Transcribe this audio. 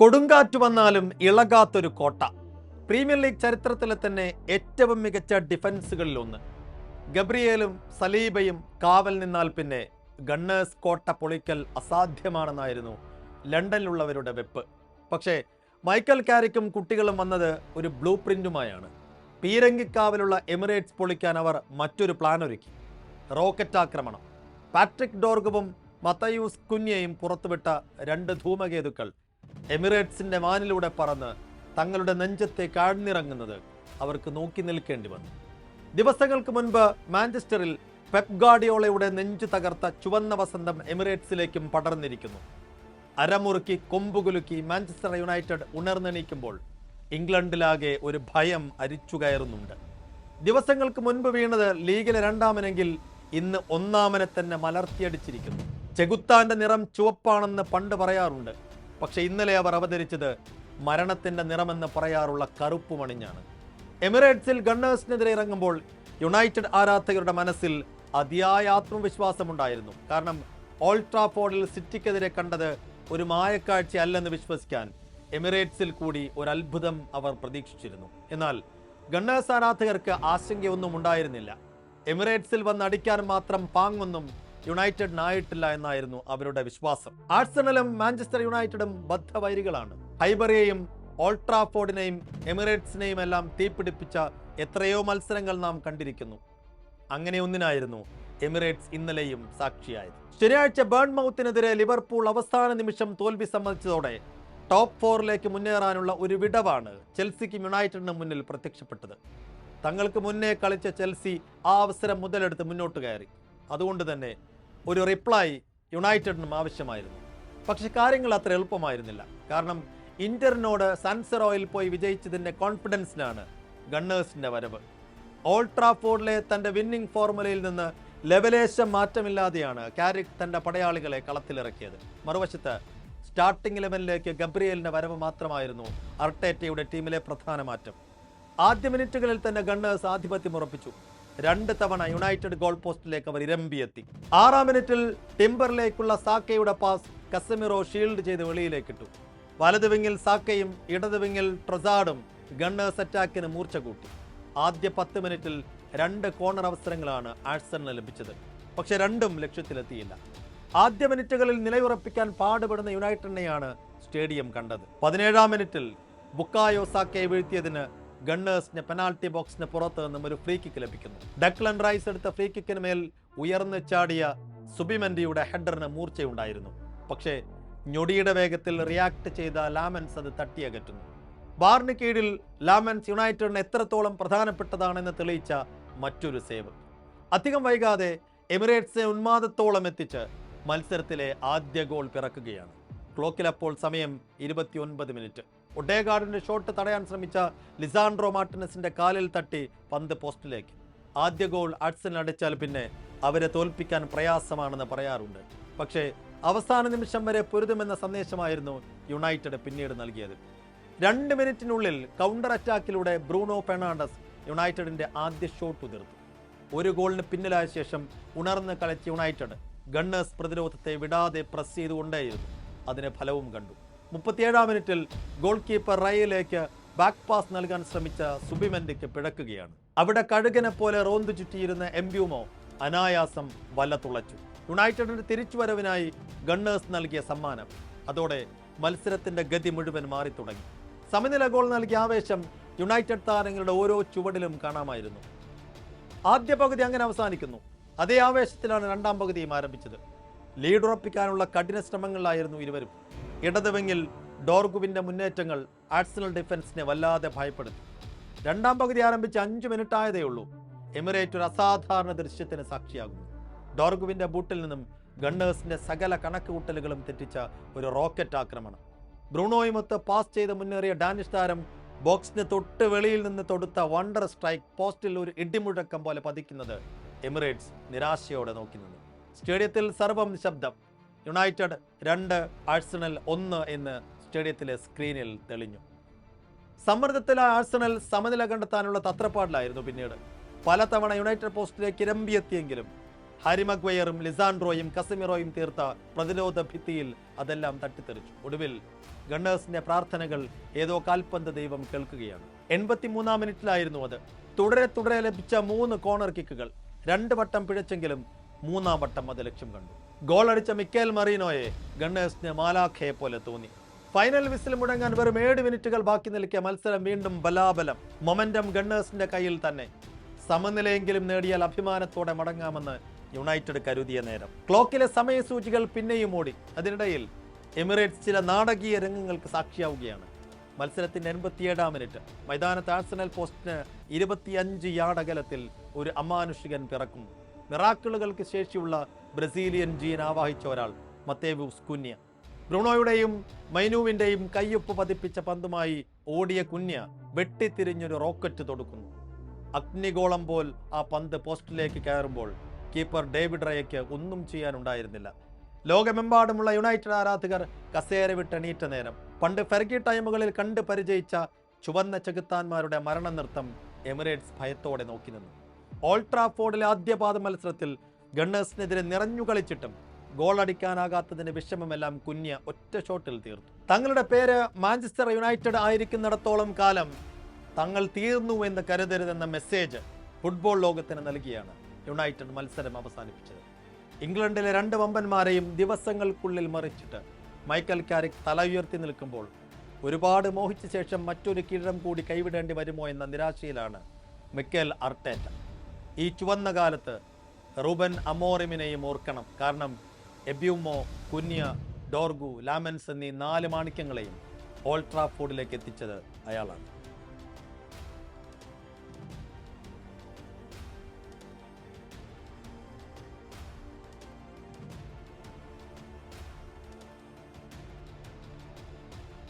കൊടുങ്കാറ്റ് വന്നാലും ഇളകാത്തൊരു കോട്ട. പ്രീമിയർ ലീഗ് ചരിത്രത്തിലെ തന്നെ ഏറ്റവും മികച്ച ഡിഫൻസുകളിൽ ഒന്ന്. ഗബ്രിയേലും സലീബയും കാവൽ നിന്നാൽ പിന്നെ ഗണ്ണേഴ്സ് കോട്ട പൊളിക്കൽ അസാധ്യമാണെന്നായിരുന്നു ലണ്ടനിലുള്ളവരുടെ വെപ്പ്. പക്ഷേ മൈക്കൽ കാരിക്കും കുട്ടികളും വന്നത് ഒരു ബ്ലൂ പ്രിന്റുമായാണ്. പീരങ്കിക്കാവിലുള്ള എമിറേറ്റ്സ് പൊളിക്കാൻ അവർ മറ്റൊരു പ്ലാൻ ഒരുക്കി. റോക്കറ്റ് ആക്രമണം. പാട്രിക് ഡോർഗവും മത്തയൂസ് കുഞ്ഞയും പുറത്തുവിട്ട രണ്ട് ധൂമകേതുക്കൾ എമിറേറ്റ്സിന്റെ വാനിലൂടെ പറന്ന് തങ്ങളുടെ നെഞ്ചത്തെ കാഴ്ന്നിറങ്ങുന്നത് അവർക്ക് നോക്കി നിൽക്കേണ്ടി വന്നു. ദിവസങ്ങൾക്ക് മുൻപ് മാഞ്ചസ്റ്ററിൽ പെപ് ഗാർഡിയോളയുടെ നെഞ്ചു തകർത്ത ചുവന്ന വസന്തം എമിറേറ്റ്സിലേക്കും പടർന്നിരിക്കുന്നു. അരമുറുക്കി കൊമ്പുകുലുക്കി മാഞ്ചസ്റ്റർ യുണൈറ്റഡ് ഉണർന്നെണീക്കുമ്പോൾ ഇംഗ്ലണ്ടിലാകെ ഒരു ഭയം അരിച്ചു കയറുന്നുണ്ട്. ദിവസങ്ങൾക്ക് മുൻപ് വീണത് ലീഗിലെ രണ്ടാമനെങ്കിൽ ഇന്ന് ഒന്നാമനെ തന്നെ മലർത്തിയടിച്ചിരിക്കുന്നു. ചെകുത്താന്റെ നിറം ചുവപ്പാണെന്ന് പണ്ട് പറയാറുണ്ട്. പക്ഷെ ഇന്നലെ അവർ അവതരിച്ചത് മരണത്തിന്റെ നിറമെന്ന് പറയാറുള്ള കറുപ്പ് മണിഞ്ഞാണ്. എമിറേറ്റ്സിൽ ഗണ്ണേഴ്സിനെതിരെ ഇറങ്ങുമ്പോൾ യുണൈറ്റഡ് ആരാധകരുടെ മനസ്സിൽ അതിയായ ആത്മവിശ്വാസമുണ്ടായിരുന്നു. കാരണം ഓൾട്രാഫോർഡിൽ ട്രാഫോർഡിൽ സിറ്റിക്കെതിരെ കണ്ടത് ഒരു മായക്കാഴ്ച അല്ലെന്ന് വിശ്വസിക്കാൻ എമിറേറ്റ്സിൽ കൂടി ഒരു അത്ഭുതം അവർ പ്രതീക്ഷിച്ചിരുന്നു. എന്നാൽ ഗണ്ണേഴ്സ് ആരാധകർക്ക് ആശങ്കയൊന്നും ഉണ്ടായിരുന്നില്ല. എമിറേറ്റ്സിൽ വന്ന് അടിക്കാൻ മാത്രം പാങ്ങൊന്നും യുണൈറ്റഡിനായിട്ടില്ല എന്നായിരുന്നു അവരുടെ വിശ്വാസം. ആഴ്സണലും മാഞ്ചസ്റ്റർ യുണൈറ്റഡും ബദ്ധവൈരികളാണ്. ഹൈബറിയെയും ഓൾട്രാഫോർഡിനെയും എമിറേറ്റ്സിനെയും എല്ലാം തീപിടിപ്പിച്ച എത്രയോ മത്സരങ്ങൾ നാം കണ്ടിരിക്കുന്നു. അങ്ങനെ ഒന്നിനായിരുന്നു എമിറേറ്റ്സ് ഇന്നലെയും സാക്ഷിയായത്. ശനിയാഴ്ച ബേൺമൗത്തിനെതിരെ ലിവർപൂൾ അവസാന നിമിഷം തോൽവി സമ്മതിച്ചതോടെ ടോപ്പ് ഫോറിലേക്ക് മുന്നേറാനുള്ള ഒരു വിടവാണ് ചെൽസിക്കും യുണൈറ്റഡിനും മുന്നിൽ പ്രത്യക്ഷപ്പെട്ടത്. തങ്ങൾക്ക് മുന്നേ കളിച്ച ചെൽസി ആ അവസരം മുതലെടുത്ത് മുന്നോട്ട് കയറി. അതുകൊണ്ട് തന്നെ ഒരു റിപ്ലൈ യുണൈറ്റഡിനും ആവശ്യമായിരുന്നു. പക്ഷെ കാര്യങ്ങൾ അത്ര എളുപ്പമായിരുന്നില്ല. കാരണം ഇന്ററിനോട് സൺസെറോയിൽ പോയി വിജയിച്ചതിന്റെ കോൺഫിഡൻസിനാണ് ഗണ്ണേഴ്സിന്റെ വരവ്. ഓൾട്രാഫോർഡിലെ തന്റെ വിന്നിംഗ് ഫോർമുലയിൽ നിന്ന് ലെവലേശം മാറ്റമില്ലാതെയാണ് കാരിക് തന്റെ പടയാളികളെ കളത്തിലിറക്കിയത്. മറുവശത്ത് സ്റ്റാർട്ടിംഗ് ഇലവനിലേക്ക് ഗബ്രിയേലിന്റെ വരവ് മാത്രമായിരുന്നു അർട്ടേറ്റയുടെ ടീമിലെ പ്രധാന മാറ്റം. ആദ്യ മിനിറ്റുകളിൽ തന്നെ ഗണ്ണേഴ്സ് ആധിപത്യം ഉറപ്പിച്ചു. രണ്ട് തവണ യുണൈറ്റഡ് ഗോൾ പോസ്റ്റിലേക്ക് അവർ ഇരമ്പിയെത്തി. ആറാം മിനിറ്റിൽ ടിംബറിലേക്കുള്ള സാക്കയുടെ പാസ് കസമിറോ ഷീൽഡ് ചെയ്ത് വെളിയിലേക്കിട്ടു. വലത് വിങ്ങിൽ സാക്കയും ഇടത് വിങ്ങിൽ ട്രൊസാഡും ഗണ്ണേഴ്സ് അറ്റാക്കിന് മൂർച്ച കൂട്ടി. ആദ്യ പത്ത് മിനിറ്റിൽ രണ്ട് കോർണർ അവസരങ്ങളാണ് ആഴ്സണിന് ലഭിച്ചത്. പക്ഷെ രണ്ടും ലക്ഷ്യത്തിലെത്തിയില്ല. ആദ്യ മിനിറ്റുകളിൽ നിലയുറപ്പിക്കാൻ പാടുപെടുന്ന യുണൈറ്റഡിനെയാണ് സ്റ്റേഡിയം കണ്ടത്. പതിനേഴാം മിനിറ്റിൽ ബുക്കായോ സാക്കയെ വീഴ്ത്തിയതിന് ഗണ്ണേഴ്സിന് പെനാൽറ്റി ബോക്സിന് പുറത്ത് നിന്നും ഒരു ഫ്രീ കിക്ക് ലഭിക്കുന്നു. ഡക്ലൻ റൈസ് എടുത്ത ഫ്രീ കിക്കിന് മേൽ ഉയർന്നു ചാടിയ സുബിമെൻഡിയുടെ ഹെഡറിന് മൂർച്ചയുണ്ടായിരുന്നു. പക്ഷേ ഞൊടിയുടെ വേഗത്തിൽ റിയാക്ട് ചെയ്ത ലാമൻസ് അത് തട്ടിയകറ്റുന്നു ബാറിന് കീഴിൽ ലാമൻസ് യുണൈറ്റഡിന് എത്രത്തോളം പ്രധാനപ്പെട്ടതാണെന്ന് തെളിയിച്ച മറ്റൊരു സേവ്. അധികം വൈകാതെ എമിറേറ്റ്സിനെ ഉന്മാദത്തോളം എത്തിച്ച് മത്സരത്തിലെ ആദ്യ ഗോൾ പിറക്കുകയാണ്. ക്ലോക്കിൽ അപ്പോൾ സമയം ഇരുപത്തിയൊൻപത് മിനിറ്റ്. ഒഡേഗാർഡിന്റെ ഷോട്ട് തടയാൻ ശ്രമിച്ച ലിസാൻഡ്രോ മാർട്ടിനസിന്റെ കാലിൽ തട്ടി പന്ത് പോസ്റ്റിലേക്ക്. ആദ്യ ഗോൾ അഡ്സൺ അടിച്ചാൽ പിന്നെ അവരെ തോൽപ്പിക്കാൻ പ്രയാസമാണെന്ന് പറയാറുണ്ട്. പക്ഷേ അവസാന നിമിഷം വരെ പൊരുതുമെന്ന സന്ദേശമായിരുന്നു യുണൈറ്റഡ് പിന്നീട് നൽകിയത്. രണ്ട് മിനിറ്റിനുള്ളിൽ കൗണ്ടർ അറ്റാക്കിലൂടെ ബ്രൂണോ ഫെർണാണ്ടസ് യുണൈറ്റഡിന്റെ ആദ്യ ഷോട്ട് ഉതിർത്തു. ഒരു ഗോളിന് പിന്നിലായ ശേഷം ഉണർന്ന് കളിച്ച യുണൈറ്റഡ് ഗണ്ണേഴ്സ് പ്രതിരോധത്തെ വിടാതെ പ്രസ് ചെയ്തുകൊണ്ടേയിരുന്നു. അതിന് ഫലവും കണ്ടു. മുപ്പത്തിയേഴാം മിനിറ്റിൽ ഗോൾ കീപ്പർ റയയിലേക്ക് ബാക്ക് പാസ് നൽകാൻ ശ്രമിച്ച സുബിമെൻഡിക്ക് പിഴക്കുകയാണ് അവിടെ കഴുകനെ പോലെ റോന്തു ചുറ്റിയിരുന്ന എംബ്യൂമോ അനായാസം വല തുളച്ചു. യുണൈറ്റഡിന്റെ തിരിച്ചുവരവിനായി ഗണ്ണേഴ്സ് നൽകിയ സമ്മാനം. അതോടെ മത്സരത്തിന്റെ ഗതി മുഴുവൻ മാറി തുടങ്ങി സമനില ഗോൾ നൽകിയ ആവേശം യുണൈറ്റഡ് താരങ്ങളുടെ ഓരോ ചുവടിലും കാണാമായിരുന്നു. ആദ്യ പകുതി അങ്ങനെ അവസാനിക്കുന്നു. അതേ ആവേശത്തിലാണ് രണ്ടാം പകുതിയും ആരംഭിച്ചത്. ലീഡുറപ്പിക്കാനുള്ള കഠിന ശ്രമങ്ങളിലായിരുന്നു ഇരുവരും. ഇടതുവെങ്ങിൽ ഡോർഗുവിന്റെ മുന്നേറ്റങ്ങൾ ആഴ്സണൽ ഡിഫൻസിനെ വല്ലാതെ ഭയപ്പെടുത്തി. രണ്ടാം പകുതി ആരംഭിച്ച് അഞ്ച് മിനിറ്റ് ആയതേ ഉള്ളൂ. എമിറേറ്റ് ഒരു അസാധാരണ ദൃശ്യത്തിന് സാക്ഷിയാകുന്നു. ഡോർഗുവിന്റെ ബൂട്ടിൽ നിന്നും ഗണ്ണേഴ്സിന്റെ സകല കണക്കുകൂട്ടലുകളും തെറ്റിച്ച ഒരു റോക്കറ്റ് ആക്രമണം. ബ്രൂണോയുമൊത്ത് പാസ് ചെയ്ത് മുന്നേറിയ ഡാനിഷ് താരം ബോക്സിന് തൊട്ട് വെളിയിൽ നിന്ന് തൊടുത്ത വണ്ടർ സ്ട്രൈക്ക് പോസ്റ്റിൽ ഒരു ഇടിമുഴക്കം പോലെ പതിക്കുന്നത് എമിറേറ്റ്സ് നിരാശയോടെ നോക്കി നിന്നു. സ്റ്റേഡിയത്തിൽ സർവം നിശബ്ദം. യുണൈറ്റഡ് രണ്ട് ആഴ്സണൽ ഒന്ന് എന്ന് സ്റ്റേഡിയത്തിലെ സ്ക്രീനിൽ തെളിഞ്ഞു. സമ്മർദ്ദത്തിലെ ആഴ്സണൽ സമനില കണ്ടെത്താനുള്ള തത്രപ്പാടിലായിരുന്നു പിന്നീട്. പലതവണ യുണൈറ്റഡ് പോസ്റ്റിലേക്ക് ഇരമ്പിയെത്തിയെങ്കിലും ഹാരി മഗ്വയറും ലിസാൻഡ്രോയും കസിമിറോയും തീർത്ത പ്രതിരോധ ഭിത്തിയിൽ അതെല്ലാം തട്ടിത്തെറിച്ചു. ഒടുവിൽ ഗണ്ണേഴ്സിന്റെ പ്രാർത്ഥനകൾ ഏതോ കാൽപന്ത് ദൈവം കേൾക്കുകയാണ്. എൺപത്തിമൂന്നാം മിനിറ്റിലായിരുന്നു അത്. തുടരെ തുടരെ ലഭിച്ച മൂന്ന് കോർണർ കിക്കുകൾ. രണ്ട് വട്ടം പിഴച്ചെങ്കിലും മൂന്നാം വട്ടം അത് ലക്ഷ്യം കണ്ടു. ഗോൾ അടിച്ച മിക്കേൽ മറീനോയെ ഗണ്ണേഴ്സിന് മാലാഖയെ പോലെ തോന്നി. ഫൈനൽ വിസിൽ മുടങ്ങാൻ വെറും ഏഴ് മിനിറ്റുകൾ ബാക്കി നിൽക്കിയ മത്സരം വീണ്ടും ബലാബലം. മൊമെന്റം ഗണ്ണേഴ്സിന്റെ കയ്യിൽ തന്നെ. സമനിലയെങ്കിലും നേടിയാൽ അഭിമാനത്തോടെ മടങ്ങാമെന്ന് യുണൈറ്റഡ് കരുതിയ നേരം. ക്ലോക്കിലെ സമയസൂചികൾ പിന്നെയും ഓടി. അതിനിടയിൽ എമിറേറ്റ്സ് ചില നാടകീയ രംഗങ്ങൾക്ക് സാക്ഷിയാവുകയാണ്. മത്സരത്തിന്റെ എൺപത്തിയേഴാം മിനിറ്റ്. മൈതാനത്ത് ആഴ്സണൽ പോസ്റ്റിന് ഇരുപത്തിയഞ്ച് യാർഡ് അകലത്തിൽ ഒരു അമാനുഷികൻ പിറക്കുന്നു മിറാക്കിളുകൾക്ക് ശേഷിയുള്ള ബ്രസീലിയൻ ജീൻ ആവാഹിച്ച ഒരാൾ മത്തേവൂസ് കുന്യ ബ്രൂണോയുടെയും മൈനുവിന്റെയും കയ്യൊപ്പ് പതിപ്പിച്ച പന്തുമായി ഓടിയ കുന്യ വെട്ടിത്തിരിഞ്ഞൊരു റോക്കറ്റ് തൊടുക്കുന്നു. അഗ്നിഗോളം പോൽ ആ പന്ത് പോസ്റ്റിലേക്ക് കയറുമ്പോൾ കീപ്പർ ഡേവിഡ് റയയ്ക്ക് ഒന്നും ചെയ്യാനുണ്ടായിരുന്നില്ല. ലോകമെമ്പാടുമുള്ള യുണൈറ്റഡ് ആരാധകർ കസേര വിട്ടെണീറ്റ നേരം പണ്ട് ഫെർഗി ടൈമുകളിൽ കണ്ട് പരിചയിച്ച ചുവന്ന ചെകുത്താന്മാരുടെ മരണനൃത്തം എമിറേറ്റ്സ് ഭയത്തോടെ നോക്കി നിന്നു. ഓൾട്രാഫോർഡിലെ ആദ്യപാദ മത്സരത്തിൽ ഗണ്ണേഴ്സിനെതിരെ നിറഞ്ഞു കളിച്ചിട്ടും ഗോൾ അടിക്കാനാകാത്തതിന്റെ വിഷമമെല്ലാം കുഞ്ഞ് ഒറ്റ ഷോട്ടിൽ തീർത്തു. തങ്ങളുടെ പേര് മാഞ്ചസ്റ്റർ യുണൈറ്റഡ് ആയിരിക്കുന്നിടത്തോളം കാലം തങ്ങൾ തീർന്നു എന്ന് കരുതരുതെന്ന മെസ്സേജ് ഫുട്ബോൾ ലോകത്തിന് നൽകിയാണ് യുണൈറ്റഡ് മത്സരം അവസാനിപ്പിച്ചത്. ഇംഗ്ലണ്ടിലെ രണ്ട് വമ്പന്മാരെയും ദിവസങ്ങൾക്കുള്ളിൽ മറിച്ചിട്ട് മൈക്കൽ കാരിക് തല ഉയർത്തി നിൽക്കുമ്പോൾ ഒരുപാട് മോഹിച്ച ശേഷം മറ്റൊരു കിരീടം കൂടി കൈവിടേണ്ടി വരുമോ എന്ന നിരാശയിലാണ് മിക്കേൽ അർട്ടേറ്റ. ഈ ചുവന്ന കാലത്ത് റൂബൻ അമോറിമിനെയും ഓർക്കണം. കാരണം എബ്യൂമോ കുന്യ ഡോർഗു ലാമൻസ് എന്നീ നാല് മാണിക്യങ്ങളെയും ഓൾട്രാഫോർഡിലേക്ക് എത്തിച്ചത് അയാളാണ്.